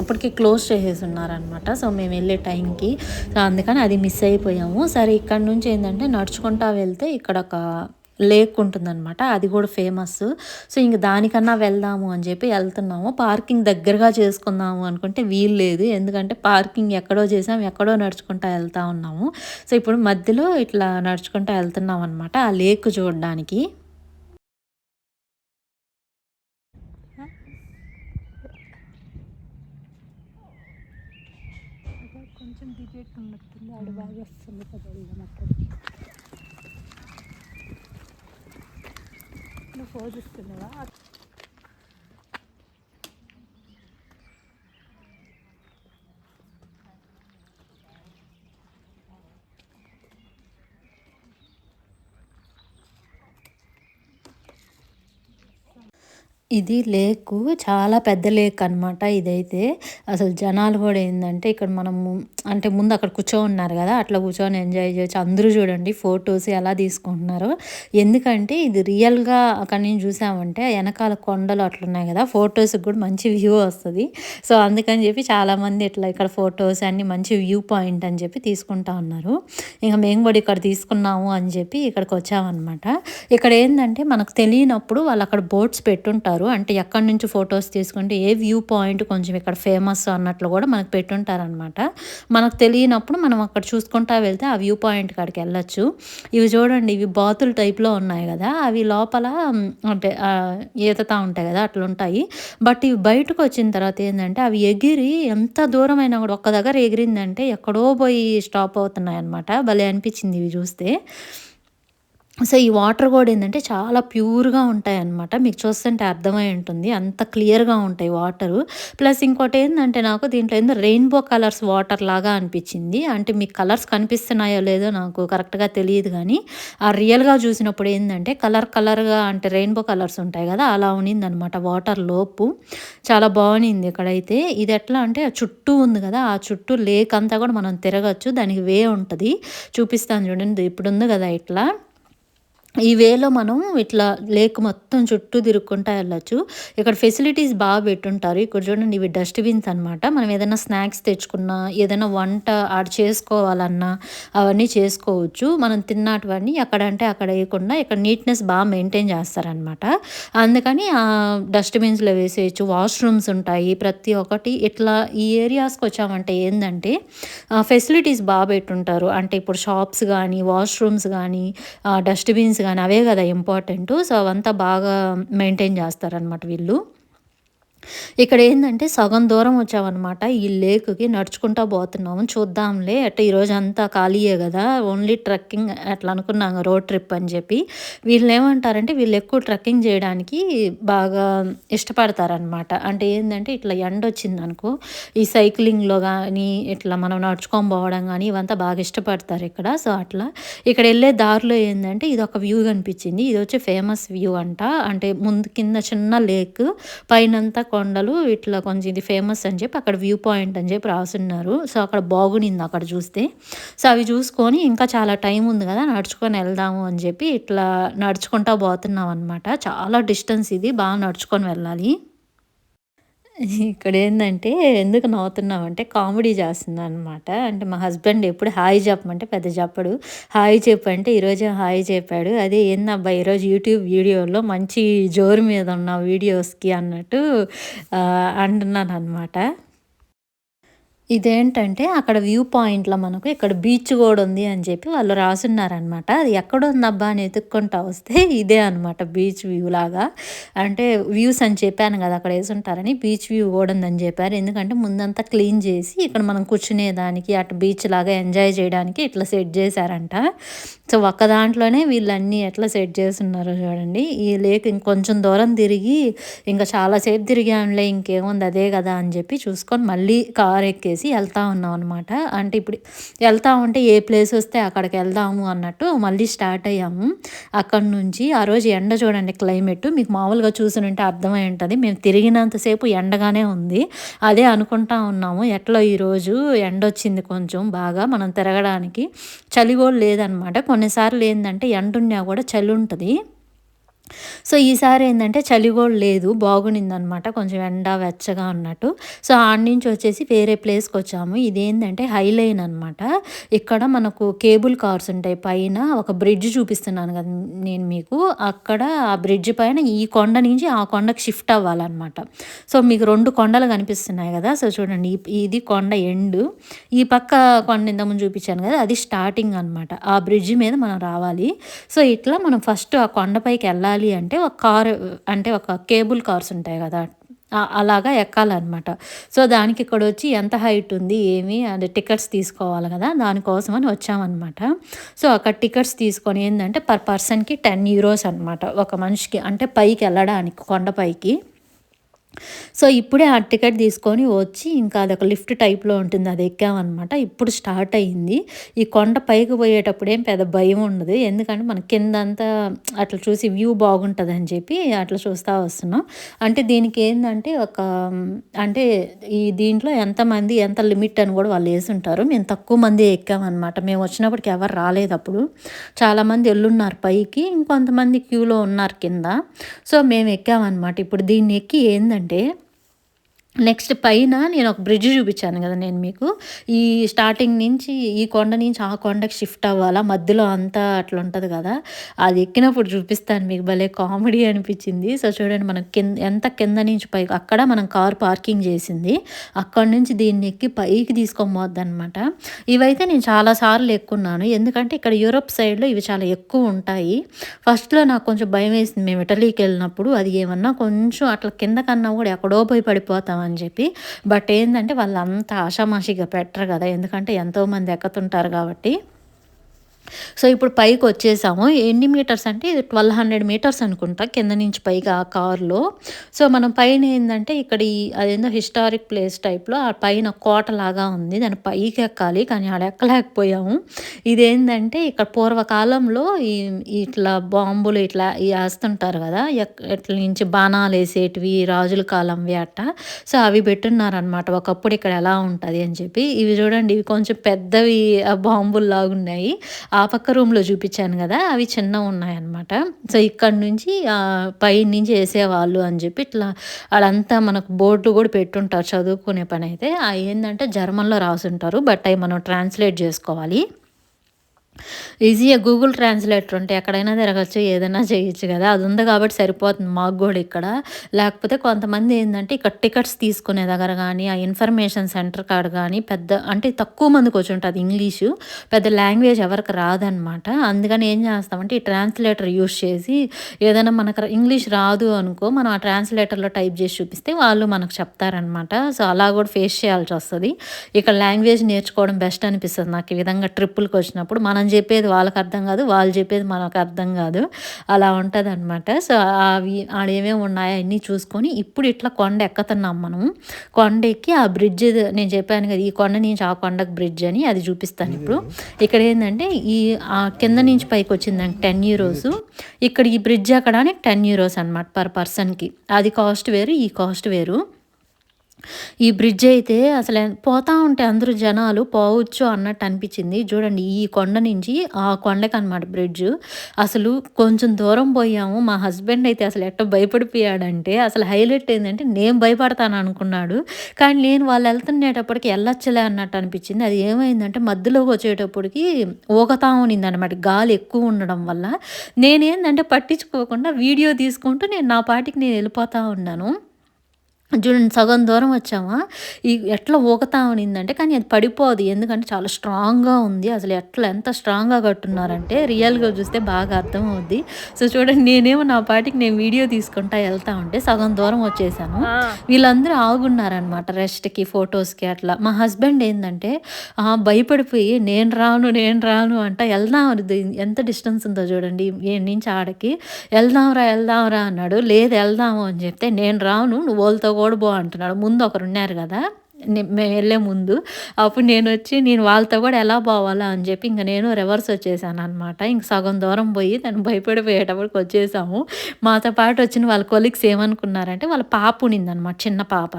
అప్పటికి క్లోజ్ చేసేసి ఉన్నారనమాట సో మేము వెళ్ళే టైంకి. సో అందుకని అది మిస్ అయిపోయాము. సరే ఇక్కడ నుంచి ఏంటంటే నడుచుకుంటా వెళ్తే ఇక్కడ ఒక లేక్ ఉంటుందన్నమాట అది కూడా ఫేమస్. సో ఇంక దానికన్నా వెళ్దాము అని చెప్పి వెళ్తున్నాము. పార్కింగ్ దగ్గరగా చేసుకుందాము అనుకుంటే వీలు లేదు. ఎందుకంటే పార్కింగ్ ఎక్కడో చేసాం ఎక్కడో నడుచుకుంటా వెళ్తా ఉన్నాము. సో ఇప్పుడు మధ్యలో ఇట్లా నడుచుకుంటా వెళ్తున్నాం అనమాట ఆ లేక్ చూడడానికి. కొంచెం ఆడ బాగా వస్తుంది కదా ఫోజ్ ఇస్తున్నావా ఇది లేకు చాలా పెద్ద లేక్ అనమాట ఇదైతే. అసలు జనాలు కూడా ఏంటంటే ఇక్కడ మనము అంటే ముందు అక్కడ కూర్చో ఉన్నారు కదా అట్లా కూర్చొని ఎంజాయ్ చేయొచ్చు. అందరూ చూడండి ఫొటోస్ ఎలా తీసుకుంటున్నారు. ఎందుకంటే ఇది రియల్గా అక్కడ నుంచి చూసామంటే వెనకాల కొండలు అట్లున్నాయి కదా ఫొటోస్కి కూడా మంచి వ్యూ వస్తుంది. సో అందుకని చెప్పి చాలామంది ఇట్లా ఇక్కడ ఫొటోస్ అన్ని మంచి వ్యూ పాయింట్ అని చెప్పి తీసుకుంటా ఉన్నారు. ఇంకా మేము కూడా ఇక్కడ తీసుకున్నాము అని చెప్పి ఇక్కడికి వచ్చామన్నమాట. ఇక్కడ ఏంటంటే మనకు తెలియనప్పుడు వాళ్ళు అక్కడ బోట్స్ పెట్టుంటారు. పెట్టుంటారు అంటే ఎక్కడి నుంచి ఫొటోస్ తీసుకుంటే ఏ వ్యూ పాయింట్ కొంచెం ఇక్కడ ఫేమస్ అన్నట్లు కూడా మనకు పెట్టుంటారనమాట మనకు తెలియనప్పుడు మనం అక్కడ చూసుకుంటా వెళ్తే ఆ వ్యూ పాయింట్ కాడికి వెళ్ళచ్చు. ఇవి చూడండి ఇవి బాతులు టైప్లో ఉన్నాయి కదా. అవి లోపల అంటే ఈతతా ఉంటాయి కదా అట్లా ఉంటాయి బట్ ఇవి బయటకు వచ్చిన తర్వాత ఏంటంటే అవి ఎగిరి ఎంత దూరమైనా కూడా ఒక్క దగ్గర ఎగిరిందంటే ఎక్కడో పోయి స్టాప్ అవుతున్నాయి అనమాట భలే అనిపించింది ఇవి చూస్తే. సో ఈ వాటర్ కూడా ఏంటంటే చాలా ప్యూర్గా ఉంటాయి అన్నమాట మీకు చూస్తుంటే అర్థమై ఉంటుంది. అంత క్లియర్గా ఉంటాయి వాటరు. ప్లస్ ఇంకోటి ఏంటంటే నాకు దీంట్లో ఏందో రెయిన్బో కలర్స్ వాటర్ లాగా అనిపించింది. అంటే మీకు కలర్స్ కనిపిస్తున్నాయో లేదో నాకు కరెక్ట్గా తెలియదు కానీ ఆ రియల్గా చూసినప్పుడు ఏంటంటే కలర్ కలర్గా అంటే రెయిన్బో కలర్స్ ఉంటాయి కదా అలా ఉన్నిందనమాట వాటర్ లోపు. చాలా బాగుంది ఇక్కడైతే. ఇది ఎట్లా అంటే చుట్టూ ఉంది కదా ఆ చుట్టూ లేక్ అంతా కూడా మనం తిరగచ్చు. దానికి వే ఉంటుంది. చూపిస్తాను చూడండి. ఇప్పుడు ఉంది కదా ఇట్లా. ఈ వేలో మనం ఇట్లా లేక్ మొత్తం చుట్టూ తిరుక్కుంటా వెళ్ళచ్చు. ఇక్కడ ఫెసిలిటీస్ బాగా పెట్టుంటారు. ఇక్కడ చూడండి ఇవి డస్ట్బిన్స్ అనమాట మనం ఏదైనా స్నాక్స్ తెచ్చుకున్నా ఏదైనా వంట ఆడ చేసుకోవాలన్నా అవన్నీ చేసుకోవచ్చు. మనం తిన్నటువన్నీ అక్కడ అంటే అక్కడ వేయకుండా ఇక్కడ నీట్నెస్ బాగా మెయింటైన్ చేస్తారనమాట అందుకని ఆ డస్ట్బిన్స్లో వేసేయచ్చు. వాష్రూమ్స్ ఉంటాయి. ప్రతి ఒక్కటి ఇట్లా ఈ ఏరియాస్కి వచ్చామంటే ఏంటంటే ఫెసిలిటీస్ బాగా పెట్టుంటారు. అంటే ఇప్పుడు షాప్స్ కానీ వాష్రూమ్స్ కానీ డస్ట్బిన్స్ కానీ అవే కదా ఇంపార్టెంట్. సో అవంతా బాగా మెయింటైన్ చేస్తారనమాట వీళ్ళు. ఇక్కడ ఏంటంటే సగం దూరం వచ్చామన్నమాట ఈ లేక్కి నడుచుకుంటా పోతున్నాము. చూద్దాంలే. అట్ట ఈరోజు అంతా ఖాళీయే కదా. ఓన్లీ ట్రెక్కింగ్ అట్లా అనుకున్నాం రోడ్ ట్రిప్ అని చెప్పి. వీళ్ళు ఏమంటారంటే వీళ్ళు ఎక్కువ ట్రెక్కింగ్ చేయడానికి బాగా ఇష్టపడతారనమాట అంటే ఏంటంటే ఇట్లా ఎండ వచ్చింది అనుకో ఈ సైక్లింగ్లో కానీ ఇట్లా మనం నడుచుకొని పోవడం కానీ ఇవంతా బాగా ఇష్టపడతారు ఇక్కడ. సో అట్లా ఇక్కడ వెళ్ళే దారిలో ఏంటంటే ఇది ఒక వ్యూ కనిపించింది. ఇది వచ్చి ఫేమస్ వ్యూ అంట. అంటే ముందు కింద చిన్న లేక్ పైనంతా కొండలు ఇట్లా కొంచెం ఇది ఫేమస్ అని చెప్పి అక్కడ వ్యూ పాయింట్ అని చెప్పి రాసున్నారు. సో అక్కడ బాగునింది అక్కడ చూస్తే. సో అవి చూసుకొని ఇంకా చాలా టైం ఉంది కదా నడుచుకొని వెళ్దాము అని చెప్పి ఇట్లా నడుచుకుంటా పోతున్నాం అనమాట చాలా డిస్టెన్స్ ఇది బాగా నడుచుకొని వెళ్ళాలి. ఇక్కడ ఏంటంటే ఎందుకు నవ్వుతున్నామంటే కామెడీ చేస్తుంది అనమాట అంటే మా హస్బెండ్ ఎప్పుడు హాయ్ చెప్పమంటే పెద్ద చెప్పడు. హాయ్ చెప్పంటే ఈరోజు హాయ్ చెప్పాడు. అదే ఏందబ్బా ఈరోజు యూట్యూబ్ వీడియోలో మంచి జోరు మీద ఉన్న వీడియోస్కి అన్నట్టు అంటున్నాను అనమాట ఇదేంటంటే అక్కడ వ్యూ పాయింట్‌లో మనకు ఇక్కడ బీచ్ కూడా ఉంది అని చెప్పి వాళ్ళు రాసున్నారనమాట. అది ఎక్కడుందబ్బా అని ఎతుక్కుంటా వస్తే ఇదే అనమాట బీచ్ వ్యూ లాగా. అంటే వ్యూస్ అని చెప్పాను కదా అక్కడ వేసుంటారని బీచ్ వ్యూ కూడా ఉందని చెప్పారు ఎందుకంటే ముందంతా క్లీన్ చేసి ఇక్కడ మనం కూర్చునేదానికి అటు బీచ్ లాగా ఎంజాయ్ చేయడానికి ఇట్లా సెట్ చేశారంట సో, ఒక్క దాంట్లోనే వీళ్ళన్నీ ఎట్లా సెట్ చేస్తున్నారో చూడండి. ఈ లేక్ ఇంకొంచెం దూరం తిరిగి ఇంకా చాలాసేపు తిరిగాంలే ఇంకేముంది అదే కదా అని చెప్పి చూసుకొని మళ్ళీ కార్ ఎక్కేసి చెప్పేసి వెళ్తా ఉన్నాం అనమాట అంటే ఇప్పుడు వెళ్తా ఉంటే ఏ ప్లేస్ వస్తే అక్కడికి వెళ్దాము అన్నట్టు మళ్ళీ స్టార్ట్ అయ్యాము. అక్కడ నుంచి ఆ రోజు ఎండ చూడండి క్లైమేట్. మీకు మామూలుగా చూసినంటే అర్థమై ఉంటుంది. మేము తిరిగినంతసేపు ఎండగానే ఉంది. అదే అనుకుంటా ఉన్నాము. ఎట్లా ఈరోజు ఎండ వచ్చింది కొంచెం బాగా మనం తిరగడానికి చలి కూడా లేదనమాట కొన్నిసార్లు ఏంటంటే ఎండ ఉన్నా కూడా చలి ఉంటుంది. సో ఈసారి ఏంటంటే చలి కూడా లేదు బాగునిందనమాట. కొంచెం ఎండ వెచ్చగా ఉన్నట్టు. సో ఆడ నుంచి వచ్చేసి వేరే ప్లేస్కి వచ్చాము. ఇదేంటంటే హైలైన్ అనమాట. ఇక్కడ మనకు కేబుల్ కార్స్ ఉంటాయి. పైన ఒక బ్రిడ్జ్ చూపిస్తున్నాను కదా నేను మీకు. అక్కడ ఆ బ్రిడ్జ్ పైన ఈ కొండ నుంచి ఆ కొండకు షిఫ్ట్ అవ్వాలన్నమాట. సో మీకు రెండు కొండలు కనిపిస్తున్నాయి కదా. సో చూడండి ఇది కొండ ఎండ్. ఈ పక్క కొండ ఇంతకుముందు చూపించాను కదా అది స్టార్టింగ్ అనమాట. ఆ బ్రిడ్జ్ మీద మనం రావాలి. సో ఇట్లా మనం ఫస్ట్ ఆ కొండపైకి వెళ్ళాలి. ఎక్కాలి అంటే ఒక కార్ అంటే ఒక కేబుల్ కార్స్ ఉంటాయి కదా అలాగా ఎక్కాలన్నమాట. సో దానికి ఇక్కడ వచ్చి ఎంత హైట్ ఉంది ఏమి అది టికెట్స్ తీసుకోవాలి కదా దానికోసమని వచ్చామన్నమాట. సో అక్కడ టికెట్స్ తీసుకొని ఏంటంటే పర్ పర్సన్కి టెన్ యూరోస్ అనమాట ఒక మనిషికి అంటే పైకి వెళ్ళడానికి కొండపైకి సో ఇప్పుడే ఆ టికెట్ తీసుకొని వచ్చి ఇంకా అదొక లిఫ్ట్ టైప్లో ఉంటుంది. అది ఎక్కామన్నమాట. ఇప్పుడు స్టార్ట్ అయ్యింది ఈ కొండ పైకి పోయేటప్పుడు ఏం పెద్ద భయం ఉండదు. ఎందుకంటే మన కింద అంతా అట్లా చూసి వ్యూ బాగుంటుంది అని చెప్పి అట్లా చూస్తూ వస్తున్నాం. అంటే దీనికి ఏంటంటే ఒక అంటే ఈ దీంట్లో ఎంతమంది ఎంత లిమిట్ అని కూడా వాళ్ళు వేసి ఉంటారు మేము తక్కువ మంది ఎక్కామన్నమాట. మేము వచ్చినప్పటికి ఎవరు రాలేదు అప్పుడు. చాలామంది వెళ్ళున్నారు పైకి. ఇంకొంతమంది క్యూలో ఉన్నారు కింద. సో మేము ఎక్కామన్నమాట. ఇప్పుడు దీన్ని ఎక్కి ఏంటంటే అంటే నెక్స్ట్ పైన నేను ఒక బ్రిడ్జ్ చూపించాను కదా నేను మీకు. ఈ స్టార్టింగ్ నుంచి ఈ కొండ నుంచి ఆ కొండకి షిఫ్ట్ అవ్వాలా మధ్యలో అంతా అట్లా ఉంటుంది కదా. అది ఎక్కినప్పుడు చూపిస్తాను మీకు భలే కామెడీ అనిపించింది. సో చూడండి మనం కింద ఎంత కింద నుంచి పైకి అక్కడ మనం కార్ పార్కింగ్ చేసింది. అక్కడ నుంచి దీన్ని ఎక్కి పైకి తీసుకోబోద్ది అనమాట ఇవైతే నేను చాలాసార్లు ఎక్కున్నాను. ఎందుకంటే ఇక్కడ యూరోప్ సైడ్లో ఇవి చాలా ఎక్కువ ఉంటాయి. ఫస్ట్లో నాకు కొంచెం భయం వేసింది. మేము ఇటలీకి వెళ్ళినప్పుడు అది ఏమన్నా కొంచెం అట్లా కింద కన్నా కూడా ఎక్కడో పోయి పడిపోతాం అని చెప్పి. బట్ ఏంటంటే వాళ్ళంతా ఆషామాషిగా పెట్టరు కదా. ఎందుకంటే ఎంతోమంది ఎక్కుతుంటారు కాబట్టి. సో ఇప్పుడు పైకి వచ్చేసాము. ఎన్ని మీటర్స్ అంటే ఇది ట్వెల్వ్ హండ్రెడ్ మీటర్స్ అనుకుంటా కింద నుంచి పైగా ఆ కార్లో. సో మనం పైన ఏంటంటే ఇక్కడ ఈ అదేందో హిస్టారిక్ ప్లేస్ టైప్లో ఆ పైన కోట లాగా ఉంది. దాని పైకి ఎక్కాలి కానీ ఆడ ఎక్కలేకపోయాము. ఇదేంటంటే ఇక్కడ పూర్వకాలంలో ఈ ఇట్లా బాంబులు ఇట్లా వేస్తుంటారు కదా ఇట్ల నుంచి బాణాలు వేసేటివి రాజుల కాలం అట్ట సో అవి పెట్టున్నారనమాట ఒకప్పుడు ఇక్కడ ఎలా ఉంటుంది అని చెప్పి. ఇవి చూడండి ఇవి కొంచెం పెద్దవి బాంబులు లాగున్నాయి ఆ పక్క రూమ్లో చూపించాను కదా అవి చిన్న ఉన్నాయన్నమాట. సో ఇక్కడ నుంచి పై నుంచి వేసేవాళ్ళు అని చెప్పి ఇట్లా అదంతా మనకు బోర్డు కూడా పెట్టుంటారు చదువుకునే పని అయితే ఏంటంటే జర్మన్లో రాసుంటారు బట్ అవి మనం ట్రాన్స్లేట్ చేసుకోవాలి. ఈజీగా గూగుల్ ట్రాన్స్లేటర్ ఉంటే ఎక్కడైనా తిరగచ్చు ఏదైనా చేయొచ్చు కదా. అది ఉంది కాబట్టి సరిపోతుంది మాకు కూడా ఇక్కడ. లేకపోతే కొంతమంది ఏంటంటే ఇక్కడ టికెట్స్ తీసుకునే దగ్గర కానీ ఆ ఇన్ఫర్మేషన్ సెంటర్ కాడ కానీ పెద్ద అంటే తక్కువ మందికి వచ్చి ఉంటుంది ఇంగ్లీషు. పెద్ద లాంగ్వేజ్ ఎవరికి రాదనమాట. అందుకని ఏం చేస్తామంటే ఈ ట్రాన్స్లేటర్ యూస్ చేసి ఏదైనా మనకు ఇంగ్లీష్ రాదు అనుకో మనం ఆ ట్రాన్స్లేటర్లో టైప్ చేసి చూపిస్తే వాళ్ళు మనకు చెప్తారనమాట. సో అలా కూడా ఫేస్ చేయాల్సి వస్తుంది. ఇక్కడ లాంగ్వేజ్ నేర్చుకోవడం బెస్ట్ అనిపిస్తుంది నాకు ఈ విధంగా ట్రిప్పులకి వచ్చినప్పుడు. మనం చెప్పేది వాళ్ళకి అర్థం కాదు వాళ్ళు చెప్పేది మనకు అర్థం కాదు. అలా ఉంటుంది అనమాట సో అవి ఆడేమేమి ఉన్నాయో అన్నీ చూసుకొని ఇప్పుడు ఇట్లా కొండ ఎక్కుతున్నాం మనం కొండ ఎక్కి ఆ బ్రిడ్జ్ నేను చెప్పాను కదా ఈ కొండ నుంచి ఆ కొండకు బ్రిడ్జ్ అని అది చూపిస్తాను ఇప్పుడు. ఇక్కడ ఏంటంటే ఈ కింద నుంచి పైకి వచ్చిందండి టెన్ యూరోస్. ఇక్కడ ఈ బ్రిడ్జ్ ఎక్కడానికి టెన్ యూరోస్ అనమాట పర్ పర్సన్కి. అది కాస్ట్ వేరు ఈ కాస్ట్ వేరు. ఈ బ్రిడ్జ్ అయితే అసలు పోతా ఉంటే అందరూ జనాలు పోవచ్చు అన్నట్టు అనిపించింది. చూడండి ఈ కొండ నుంచి ఆ కొండకి అనమాట బ్రిడ్జ్ అసలు కొంచెం దూరం పోయాము. మా హస్బెండ్ అయితే అసలు ఎట్ట భయపడిపోయాడంటే అసలు హైలైట్ ఏంటంటే నేను భయపడతాను అనుకున్నాడు. కానీ నేను వాళ్ళు వెళ్తుండేటప్పటికి వెళ్ళొచ్చలే అన్నట్టు అనిపించింది. అది ఏమైందంటే మధ్యలోకి వచ్చేటప్పటికి ఊగతా ఉన్నింది అనమాట గాలి ఎక్కువ ఉండడం వల్ల. నేనేందంటే పట్టించుకోకుండా వీడియో తీసుకుంటూ నేను నా పాటికి నేను వెళ్ళిపోతూ ఉన్నాను. చూడండి సగం దూరం వచ్చామా? ఈ ఎట్లా ఊగుతా ఉన్నిందంటే కానీ అది పడిపోదు. ఎందుకంటే చాలా స్ట్రాంగ్గా ఉంది. అసలు ఎట్లా ఎంత స్ట్రాంగ్గా కట్టున్నారంటే రియల్గా చూస్తే బాగా అర్థమవుద్ది. సో చూడండి నేనేమో నా పాటికి నేను వీడియో తీసుకుంటా వెళ్తా ఉంటే సగం దూరం వచ్చేసాను. వీళ్ళందరూ ఆగున్నారనమాట రెస్ట్కి ఫొటోస్కి అట్లా. మా హస్బెండ్ ఏంటంటే భయపడిపోయి నేను రాను నేను రాను అంట వెళ్దాం ఎంత డిస్టెన్స్ ఉందో చూడండి ఏ నుంచి ఆడకి. వెళ్దాంరా వెళ్దాంరా అన్నాడు. లేదు వెళ్దాము అని చెప్తే నేను రాను నువ్వు వాళ్ళతో ఓడిపో అంటున్నాడు. ముందు ఒకరు ఉన్నారు కదా మేము వెళ్ళే ముందు. అప్పుడు నేను వచ్చి నేను వాళ్ళతో కూడా ఎలా పోవాలా అని చెప్పి ఇంకా నేను రివర్స్ వచ్చేసాను అనమాట ఇంక సగం దూరం పోయి తను భయపడిపోయేటప్పటికి వచ్చేసాము. మాతో పాటు వచ్చిన వాళ్ళ కొలిక్స్ ఏమనుకున్నారంటే వాళ్ళ పాప ఉన్నిందనమాట చిన్న పాప.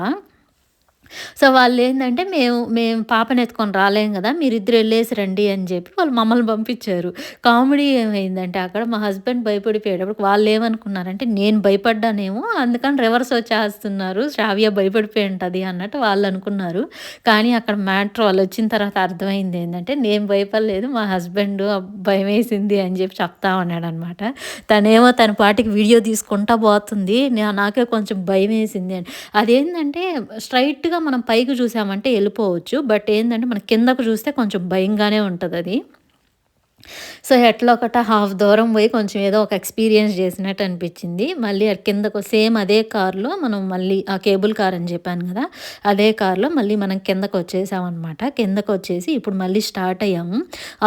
సో వాళ్ళు ఏంటంటే మేము మేము పాపని ఎత్తుకొని రాలేం కదా మీరిద్దరు వెళ్ళేసి రండి అని చెప్పి వాళ్ళు మమ్మల్ని పంపించారు. కామెడీ ఏమైందంటే అక్కడ మా హస్బెండ్ భయపడిపోయేటప్పుడు వాళ్ళు ఏమనుకున్నారంటే నేను భయపడ్డానేమో అందుకని రివర్స్ వచ్చేస్తున్నారు శ్రావ్య భయపడిపోయి ఉంటుంది అన్నట్టు వాళ్ళు అనుకున్నారు. కానీ అక్కడ మ్యాటర్ వాళ్ళు వచ్చిన తర్వాత అర్థమైంది ఏంటంటే నేను భయపడలేదు మా హస్బెండ్ భయం వేసింది అని చెప్పి చెప్తా ఉన్నాడు అనమాట తనేమో తన పాటికి వీడియో తీసుకుంటా పోతుంది నాకే కొంచెం భయం వేసింది అని. అదేంటంటే స్ట్రైట్గా మనం పైకి చూసామంటే వెళ్ళిపోవచ్చు బట్ ఏంటంటే మన కిందకు చూస్తే కొంచెం భయంగానే ఉంటుంది అది సో ఎట్లా ఒకట హాఫ్ దూరం పోయి కొంచెం ఏదో ఒక ఎక్స్పీరియన్స్ చేసినట్టు అనిపించింది. మళ్ళీ కిందకు సేమ్ అదే కార్లో మనం మళ్ళీ ఆ కేబుల్ కార్ అని చెప్పాను కదా అదే కార్లో మళ్ళీ మనం కిందకు వచ్చేసామన్నమాట కిందకు వచ్చేసి ఇప్పుడు మళ్ళీ స్టార్ట్ అయ్యాము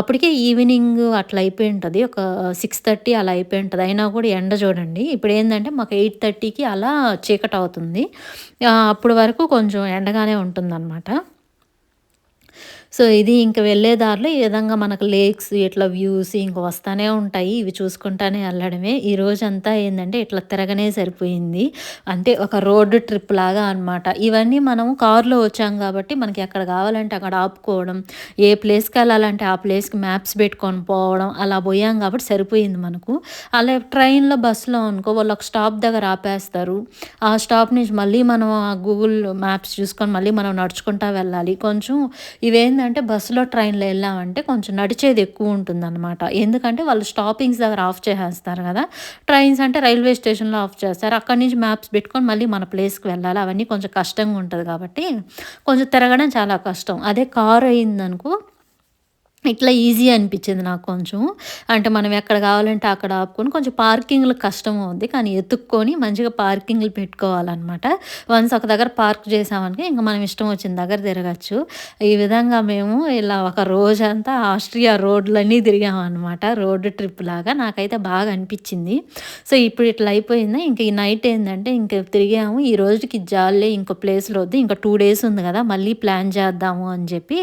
అప్పటికే ఈవినింగ్ అట్లా అయిపోయి ఉంటుంది. ఒక సిక్స్ థర్టీ అలా అయిపోయి ఉంటుంది. అయినా కూడా ఎండ చూడండి. ఇప్పుడు ఏంటంటే మాకు ఎయిట్ థర్టీకి అలా చీకటి అవుతుంది. అప్పుడు వరకు కొంచెం ఎండగానే ఉంటుందన్నమాట. సో ఇది ఇంక వెళ్ళే దారిలో ఈ విధంగా మనకు లేక్స్ ఇట్లా వ్యూస్ ఇంక వస్తూనే ఉంటాయి. ఇవి చూసుకుంటానే వెళ్ళడమే. ఈ రోజంతా ఏంటంటే ఇట్లా తిరగనే సరిపోయింది. అంటే ఒక రోడ్డు ట్రిప్ లాగా అనమాట ఇవన్నీ మనం కారులో వచ్చాం కాబట్టి మనకి ఎక్కడ కావాలంటే అక్కడ ఆపుకోవడం ఏ ప్లేస్కి వెళ్ళాలంటే ఆ ప్లేస్కి మ్యాప్స్ పెట్టుకొని పోవడం అలా పోయాం కాబట్టి సరిపోయింది మనకు. అలా ట్రైన్లో బస్సులో అనుకో వాళ్ళు ఒక స్టాప్ దగ్గర ఆపేస్తారు. ఆ స్టాప్ నుంచి మళ్ళీ మనం గూగుల్ మ్యాప్స్ చూసుకొని మళ్ళీ మనం నడుచుకుంటా వెళ్ళాలి. కొంచెం ఇవేంటంటే ఏంటంటే బస్సులో ట్రైన్లో వెళ్ళామంటే కొంచెం నడిచేది ఎక్కువ ఉంటుందన్నమాట. ఎందుకంటే వాళ్ళు స్టాపింగ్స్ దగ్గర ఆఫ్ చేసేస్తారు కదా. ట్రైన్స్ అంటే రైల్వే స్టేషన్లో ఆఫ్ చేస్తారు. అక్కడి నుంచి మ్యాప్స్ పెట్టుకొని మళ్ళీ మన ప్లేస్కి వెళ్ళాలి. అవన్నీ కొంచెం కష్టంగా ఉంటుంది కాబట్టి కొంచెం తిరగడం చాలా కష్టం. అదే కారు అయిందనుకో ఇట్లా ఈజీ అనిపించింది నాకు కొంచెం. అంటే మనం ఎక్కడ కావాలంటే అక్కడ ఆపుకొని కొంచెం పార్కింగ్లు కష్టం అవుద్ది. కానీ ఎత్తుక్కొని మంచిగా పార్కింగ్లు పెట్టుకోవాలన్నమాట. వన్స్ ఒక దగ్గర పార్క్ చేసామనుకో ఇంకా మనం ఇష్టం వచ్చిన దగ్గర తిరగచ్చు. ఈ విధంగా మేము ఇలా ఒక రోజంతా ఆస్ట్రియా రోడ్లన్నీ తిరిగామన్నమాట. రోడ్ ట్రిప్ లాగా నాకైతే బాగా అనిపించింది. సో ఇప్పుడు ఇట్లా అయిపోయిందా. ఇంక ఈ నైట్ ఏంటంటే ఇంక తిరిగాము. ఈ రోజుకి జాలే ఇంకో ప్లేస్లో వద్దు. ఇంకా టూ డేస్ ఉంది కదా మళ్ళీ ప్లాన్ చేద్దాము అని చెప్పి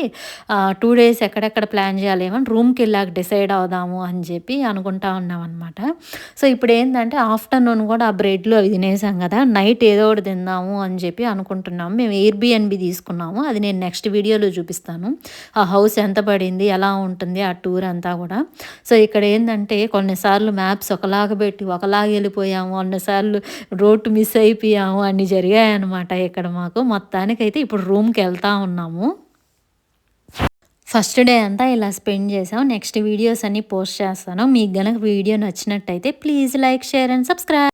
టూ డేస్ ఎక్కడెక్కడ ప్లాన్ ప్లాన్ చేయాలేమో రూమ్కి వెళ్ళాక డిసైడ్ అవుదాము అని చెప్పి అనుకుంటా ఉన్నాం అనమాట సో ఇప్పుడు ఏంటంటే ఆఫ్టర్నూన్ కూడా ఆ బ్రెడ్లు అవి తినేసాం కదా నైట్ ఏదో ఒకటి తిందాము అని చెప్పి అనుకుంటున్నాము. మేము ఎయిర్బిఎన్బి తీసుకున్నాము. అది నేను నెక్స్ట్ వీడియోలో చూపిస్తాను. ఆ హౌస్ ఎంత పడింది ఎలా ఉంటుంది ఆ టూర్ అంతా కూడా. సో ఇక్కడ ఏంటంటే కొన్నిసార్లు మ్యాప్స్ ఒకలాగా పెట్టి ఒకలాగా వెళ్ళిపోయాము. కొన్నిసార్లు రోడ్డు మిస్ అయిపోయాము. అన్నీ జరిగాయన్నమాట ఇక్కడ మాకు. మొత్తానికైతే ఇప్పుడు రూమ్కి వెళ్తా ఉన్నాము. ఫస్ట్ డే అంతా ఇలా స్పెండ్ చేసాం నెక్స్ట్ వీడియోస్ అన్నీ పోస్ట్ చేస్తాను. మీకు గనక వీడియో నచ్చినట్టయితే please like share and subscribe.